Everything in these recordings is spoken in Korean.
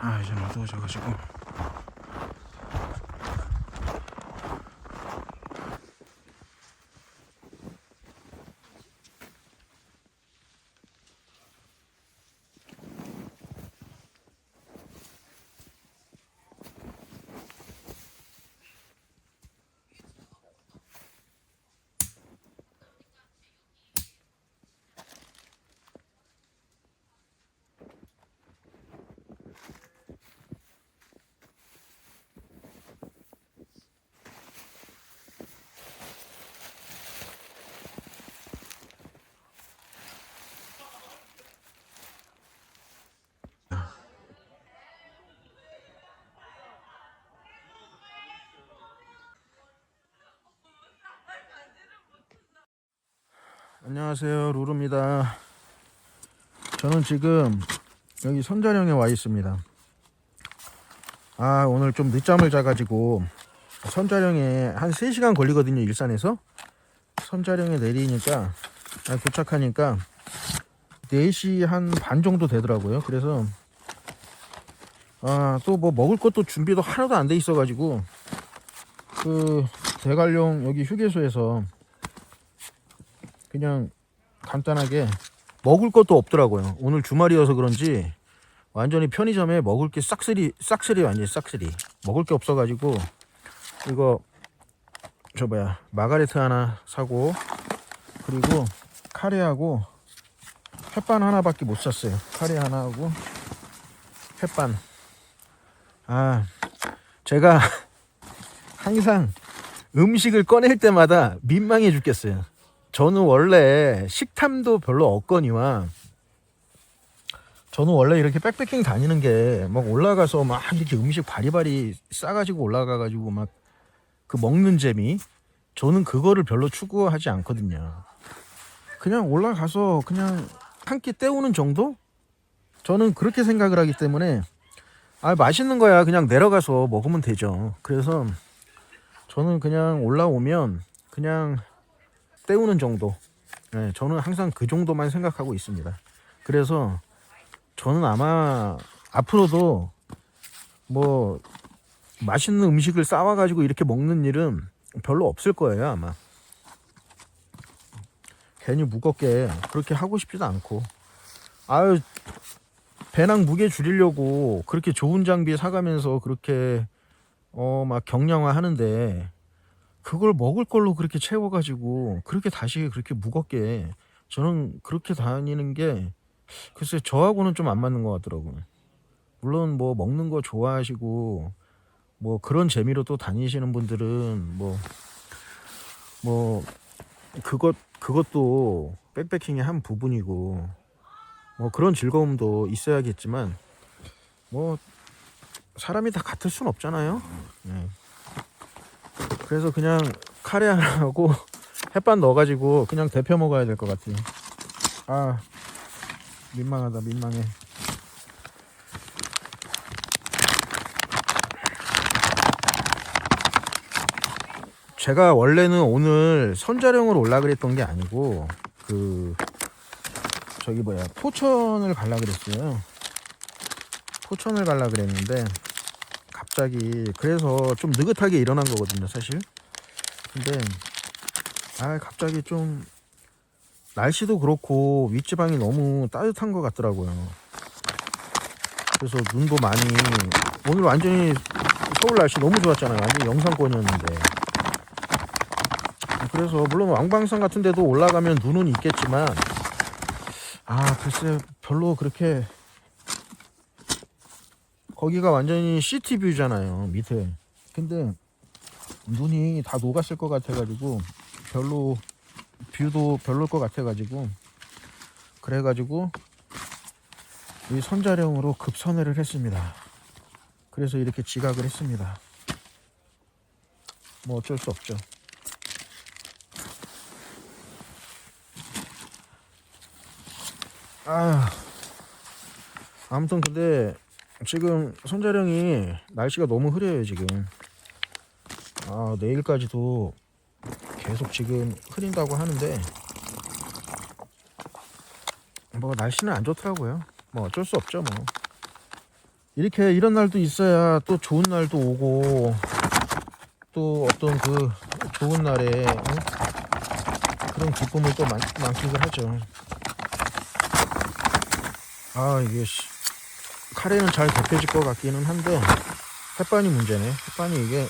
아 이제 무더워져가지고. 안녕하세요. 루루입니다. 저는 지금 여기 선자령에 와 있습니다. 아 오늘 좀 늦잠을 자가지고 선자령에 한 3시간 걸리거든요 일산에서. 선자령에 내리니까 아, 도착하니까 4시 한 반 정도 되더라고요. 그래서 아 또 뭐 먹을 것도 준비도 하나도 안 돼 있어 가지고 그 대관령 여기 휴게소에서 그냥 간단하게 먹을 것도 없더라고요. 오늘 주말이어서 그런지 완전히 편의점에 먹을 게 싹쓸이 싹쓸이 완전히 싹쓸이 먹을 게 없어가지고 이거 저 뭐야 마가레트 하나 사고 그리고 카레하고 햇반 하나밖에 못 샀어요. 카레 하나 하고 햇반. 아 제가 항상 음식을 꺼낼 때마다 민망해 죽겠어요. 저는 원래 식탐도 별로 없거니와 저는 원래 이렇게 백패킹 다니는 게 막 올라가서 막 이렇게 음식 바리바리 싸가지고 올라가가지고 막 그 먹는 재미 저는 그거를 별로 추구하지 않거든요. 그냥 올라가서 그냥 한 끼 때우는 정도? 저는 그렇게 생각을 하기 때문에 아 맛있는 거야 그냥 내려가서 먹으면 되죠. 그래서 저는 그냥 올라오면 그냥 때우는 정도. 네, 저는 항상 그 정도만 생각하고 있습니다. 그래서 저는 아마 앞으로도 뭐 맛있는 음식을 싸와가지고 이렇게 먹는 일은 별로 없을 거예요 아마. 괜히 무겁게 그렇게 하고 싶지도 않고. 아유 배낭 무게 줄이려고 그렇게 좋은 장비 사가면서 그렇게 어 막 경량화 하는데 그걸 먹을 걸로 그렇게 채워가지고 그렇게 다시 그렇게 무겁게 저는 그렇게 다니는 게 글쎄 저하고는 좀 안 맞는 것 같더라고요. 물론 뭐 먹는 거 좋아하시고 뭐 그런 재미로 또 다니시는 분들은 뭐뭐 그것 그것도 백패킹의 한 부분이고 뭐 그런 즐거움도 있어야겠지만 뭐 사람이 다 같을 순 없잖아요. 네. 그래서 그냥 카레 하나 하고 햇반 넣어가지고 그냥 데펴 먹어야 될 것 같아요. 아 민망하다 민망해. 제가 원래는 오늘 선자령으로 올라 그랬던 게 아니고 그 저기 뭐야 포천을 갈라 그랬어요. 포천을 갈라 그랬는데 갑자기 그래서 좀 느긋하게 일어난 거거든요 사실. 근데 아 갑자기 좀 날씨도 그렇고 윗지방이 너무 따뜻한 것 같더라고요. 그래서 눈도 많이 오늘 완전히 서울 날씨 너무 좋았잖아요. 완전 영상권이었는데. 그래서 물론 왕방산 같은 데도 올라가면 눈은 있겠지만 아 글쎄 별로 그렇게 거기가 완전히 시티뷰잖아요 밑에. 근데 눈이 다 녹았을 것 같아가지고 별로 뷰도 별로일 것 같아가지고 그래가지고 이 선자령으로 급선회를 했습니다. 그래서 이렇게 지각을 했습니다. 뭐 어쩔 수 없죠. 아 아무튼 근데 지금 손자령이 날씨가 너무 흐려요 지금 아 내일까지도 계속 지금 흐린다고 하는데 뭐 날씨는 안 좋더라고요 뭐 어쩔 수 없죠 뭐 이렇게 이런 날도 있어야 또 좋은 날도 오고 또 어떤 그 좋은 날에 어? 그런 기쁨을 또 만, 만끽을 하죠. 아 이게 씨, 카레는 잘 데펴질 것 같기는 한데 햇반이 문제네. 햇반이 이게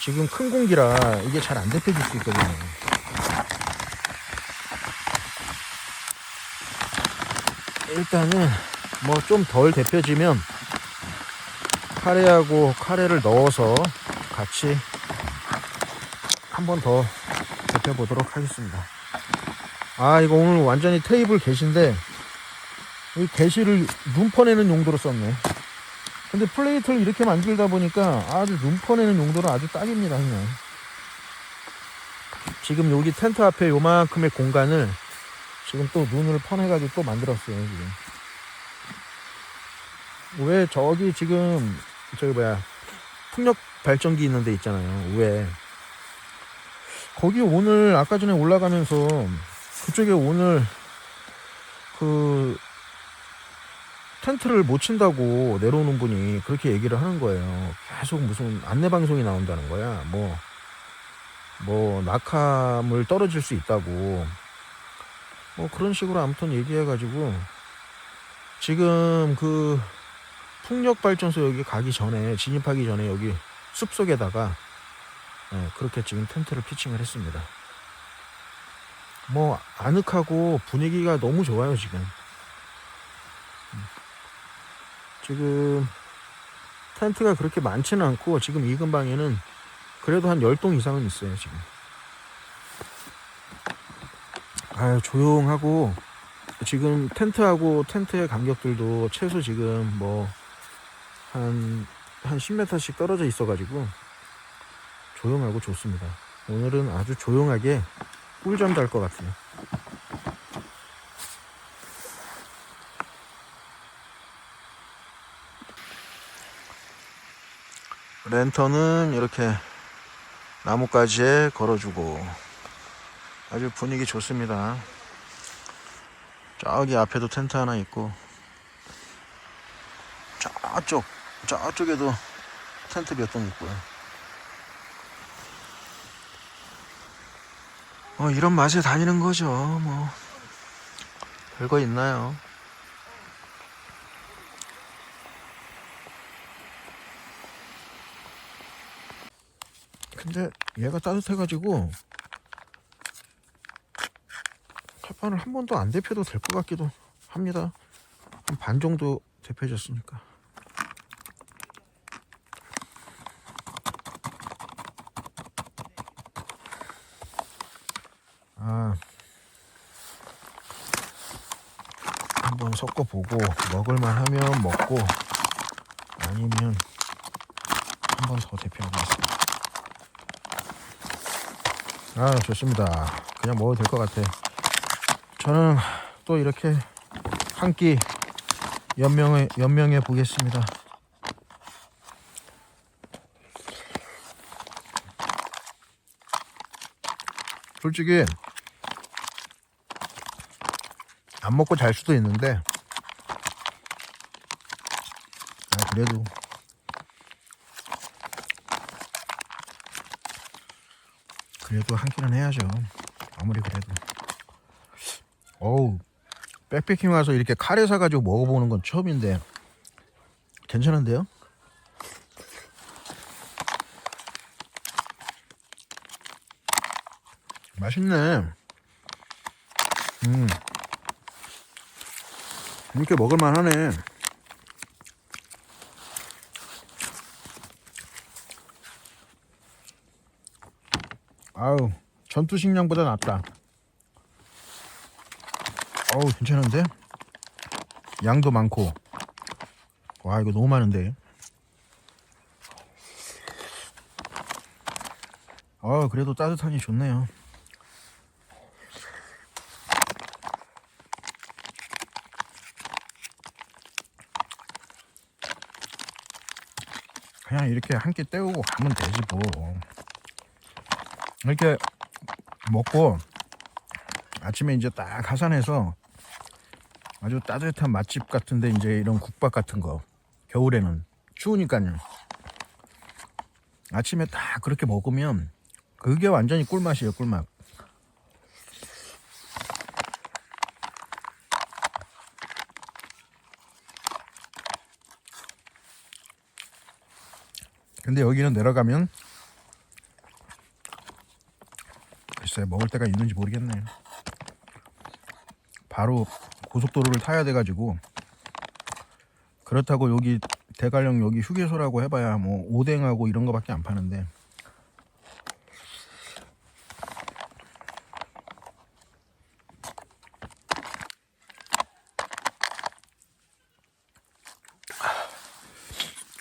지금 큰 공기라 이게 잘 안 데펴질 수 있거든요. 일단은 뭐 좀 덜 데펴지면 카레하고 카레를 넣어서 같이 한 번 더 데펴 보도록 하겠습니다. 아 이거 오늘 완전히 테이블 게시인데 이 게시를 눈 퍼내는 용도로 썼네. 근데 플레이트를 이렇게 만들다 보니까 아주 눈 퍼내는 용도로 아주 딱입니다 그냥. 지금 여기 텐트 앞에 요만큼의 공간을 지금 또 눈을 퍼내가지고 또 만들었어요 지금. 왜 저기 지금 저기 뭐야 풍력 발전기 있는 데 있잖아요 왜 거기 오늘 아까 전에 올라가면서 그쪽에 오늘 그 텐트를 못 친다고 내려오는 분이 그렇게 얘기를 하는 거예요 계속 무슨 안내 방송이 나온다는 거야 뭐 뭐 낙하물 떨어질 수 있다고 뭐 그런 식으로 아무튼 얘기해 가지고 지금 그 풍력 발전소 여기 가기 전에 진입하기 전에 여기 숲 속에다가 예, 그렇게 지금 텐트를 피칭을 했습니다. 뭐 아늑하고 분위기가 너무 좋아요 지금. 음. 지금 텐트가 그렇게 많지는 않고 지금 이 근방에는 그래도 한 10동 이상은 있어요 지금. 아유 조용하고 지금 텐트하고 텐트의 간격들도 최소 지금 뭐 한, 한 10m씩 떨어져 있어 가지고 조용하고 좋습니다. 오늘은 아주 조용하게 꿀잠 잘 것 같아요. 랜턴은 이렇게 나뭇가지에 걸어주고 아주 분위기 좋습니다. 저기 앞에도 텐트 하나 있고 저쪽 저쪽에도 텐트 몇 동 있고요. 어 이런 맛에 다니는 거죠. 뭐 별거 있나요? 근데 얘가 따뜻해가지고 햇반을 한 번도 안 데펴도 될 것 같기도 합니다. 한 반 정도 데펴졌으니까. 아, 한번 섞어 보고 먹을만 하면 먹고 아니면 한 번 더 데펴보겠습니다. 아, 좋습니다. 그냥 먹어도 될 것 같아. 저는 또 이렇게 한 끼 연명해 연명해 보겠습니다. 솔직히 안 먹고 잘 수도 있는데 아, 그래도 그래도 한 끼는 해야죠. 아무리 그래도. 어우 백패킹 와서 이렇게 카레 사가지고 먹어보는 건 처음인데 괜찮은데요? 맛있네. 음. 이렇게 먹을만 하네. 아우, 전투식량보다 낫다. 어우, 괜찮은데? 양도 많고. 와, 이거 너무 많은데. 어, 그래도 따뜻하니 좋네요. 그냥 이렇게 한 끼 때우고 가면 되지 뭐. 이렇게 먹고 아침에 이제 딱 하산해서 아주 따뜻한 맛집 같은데 이제 이런 국밥 같은 거 겨울에는 추우니까요. 아침에 딱 그렇게 먹으면 그게 완전히 꿀맛이에요, 꿀맛. 근데 여기는 내려가면 글쎄 먹을 데가 있는지 모르겠네요. 바로 고속도로를 타야 돼가지고 그렇다고 여기 대관령 여기 휴게소라고 해봐야 뭐 오뎅하고 이런 거밖에 안 파는데.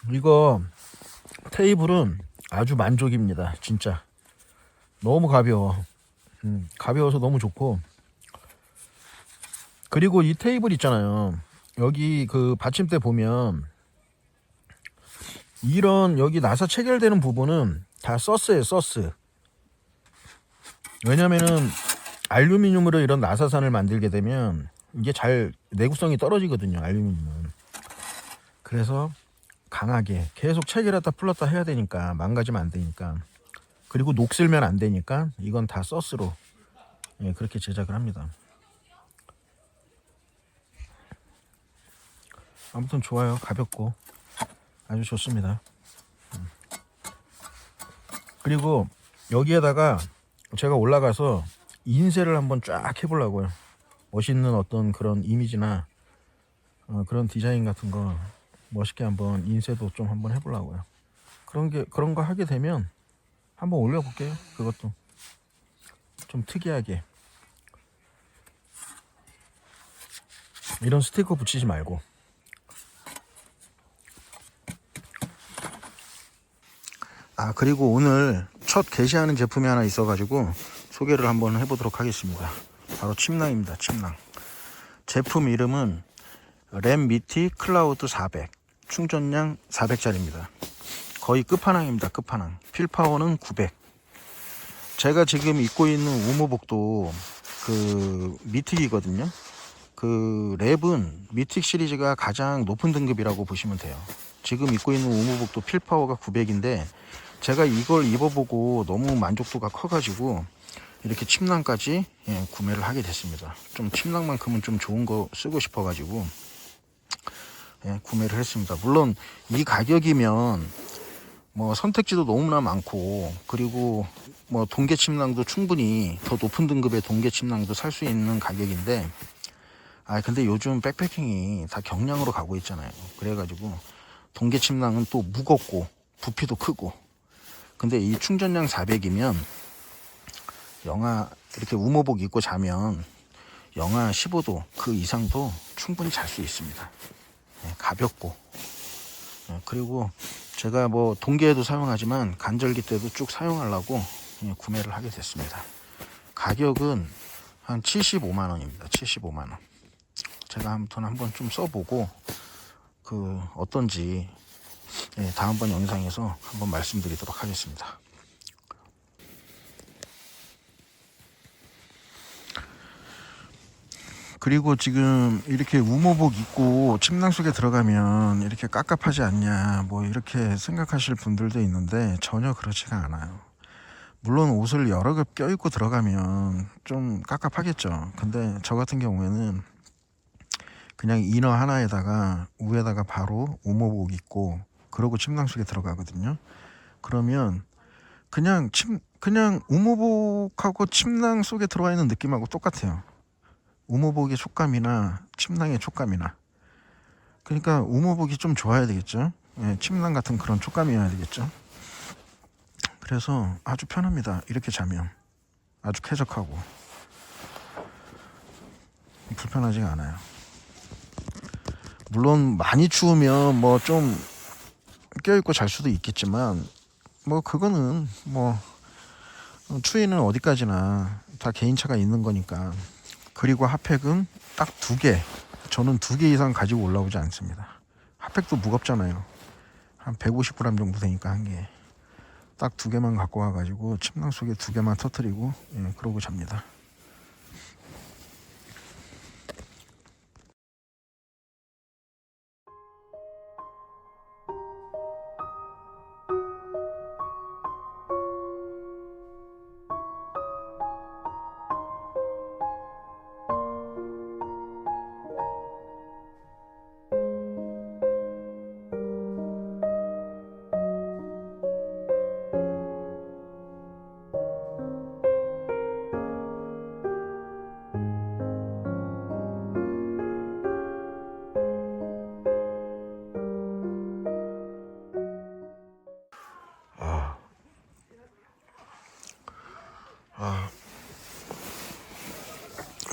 이거 테이블은 아주 만족입니다 진짜. 너무 가벼워 음, 가벼워서 너무 좋고. 그리고 이 테이블 있잖아요. 여기 그 받침대 보면 이런 여기 나사 체결되는 부분은 다 서스예요 서스. 왜냐면은 알루미늄으로 이런 나사산을 만들게 되면 이게 잘 내구성이 떨어지거든요 알루미늄은. 그래서 강하게 계속 체결했다 풀었다 해야 되니까 망가지면 안 되니까 그리고 녹슬면 안 되니까 이건 다 서스로. 예, 그렇게 제작을 합니다. 아무튼 좋아요. 가볍고 아주 좋습니다. 음. 그리고 여기에다가 제가 올라가서 인쇄를 한번 쫙 해보려고요. 멋있는 어떤 그런 이미지나 어, 그런 디자인 같은 거 멋있게 한번 인쇄도 좀 한번 해보려고요. 그런 게 그런 거 하게 되면 한번 올려볼게요 그것도. 좀 특이하게. 이런 스티커 붙이지 말고. 아 그리고 오늘 첫 게시하는 제품이 하나 있어가지고 소개를 한번 해보도록 하겠습니다. 바로 침낭입니다 침낭. 제품 이름은 램미티 클라우드 400 충전량 400짜리입니다 거의 끝판왕입니다. 끝판왕. 필파워는 900 제가 지금 입고 있는 우무복도 그 미틱이거든요. 그 랩은 미틱 시리즈가 가장 높은 등급이라고 보시면 돼요. 지금 입고 있는 우무복도 필파워가 900인데 제가 이걸 입어보고 너무 만족도가 커가지고 이렇게 침낭까지 예, 구매를 하게 됐습니다. 좀 침낭만큼은 좀 좋은 거 쓰고 싶어가지고 예, 구매를 했습니다. 물론 이 가격이면 뭐 선택지도 너무나 많고 그리고 뭐 동계 침낭도 충분히 더 높은 등급의 동계 침낭도 살 수 있는 가격인데 아 근데 요즘 백패킹이 다 경량으로 가고 있잖아요. 그래가지고 동계 침낭은 또 무겁고 부피도 크고 근데 이 충전량 400이면 영하 이렇게 우모복 입고 자면 영하 15도 그 이상도 충분히 잘 수 있습니다. 네, 가볍고 네, 그리고 제가 뭐 동계에도 사용하지만 간절기 때도 쭉 사용하려고 예, 구매를 하게 됐습니다. 가격은 한 75만 원입니다. 75만 원. 제가 아무튼 한번 좀 써보고 그 어떤지 예, 다음번 영상에서 한번 말씀드리도록 하겠습니다. 그리고 지금 이렇게 우모복 입고 침낭 속에 들어가면 이렇게 깝깝하지 않냐 뭐 이렇게 생각하실 분들도 있는데 전혀 그렇지가 않아요. 물론 옷을 여러 겹 껴입고 들어가면 좀 깝깝하겠죠. 근데 저 같은 경우에는 그냥 이너 하나에다가 위에다가 바로 우모복 입고 그러고 침낭 속에 들어가거든요. 그러면 그냥 침 그냥 우모복하고 침낭 속에 들어와 있는 느낌하고 똑같아요. 우모복의 촉감이나 침낭의 촉감이나 그러니까 우모복이 좀 좋아야 되겠죠. 예, 침낭 같은 그런 촉감이어야 되겠죠. 그래서 아주 편합니다. 이렇게 자면 아주 쾌적하고 불편하지가 않아요. 물론 많이 추우면 뭐 좀 껴입고 잘 수도 있겠지만 뭐 그거는 뭐 추위는 어디까지나 다 개인차가 있는 거니까 그리고 핫팩은 딱 두 개. 저는 두 개 이상 가지고 올라오지 않습니다. 핫팩도 무겁잖아요. 한 150g 정도 되니까 한 개 딱 두 개만 갖고 와가지고 침낭 속에 두 개만 터트리고 예, 그러고 잡니다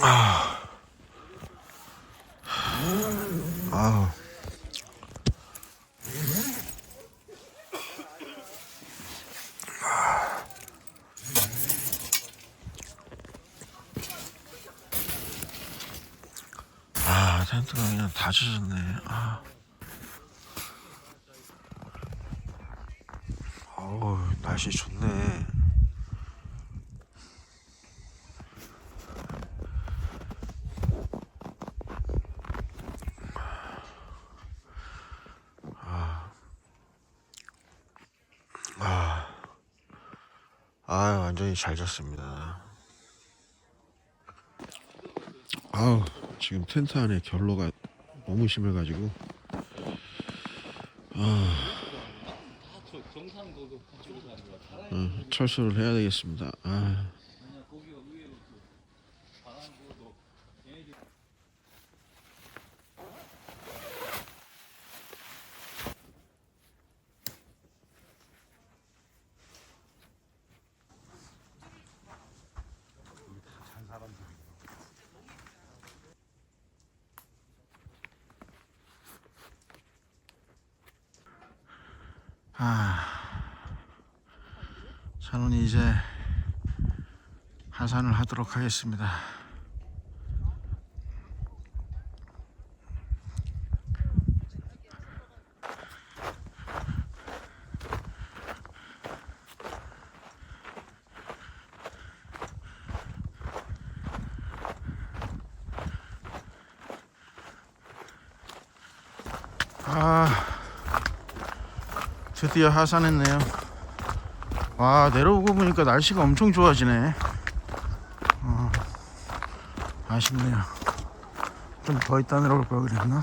아. 아우. 아, 텐트가 그냥 다 젖었네. 아. 어우, 날씨 좋네. 아, 완전히 잘 잤습니다. 아우, 지금 텐트 안에 결로가 너무 심해가지고. 어, 철수를 해야 되겠습니다. 아. 아, 저는 이제 하산을 하도록 하겠습니다. 아, 드디어 하산했네요. 와 내려오고 보니까 날씨가 엄청 좋아지네. 어, 아쉽네요. 좀 더 있다 내려올 걸 그랬나?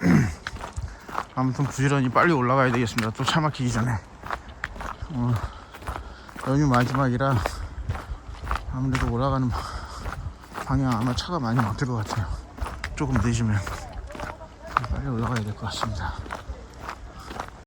아무튼 부지런히 빨리 올라가야 되겠습니다. 또 차 막히기 전에. 어, 연휴 마지막이라 아무래도 올라가는 방향 아마 차가 많이 막힐 것 같아요. 조금 늦으면 빨리 올라가야 될 것 같습니다.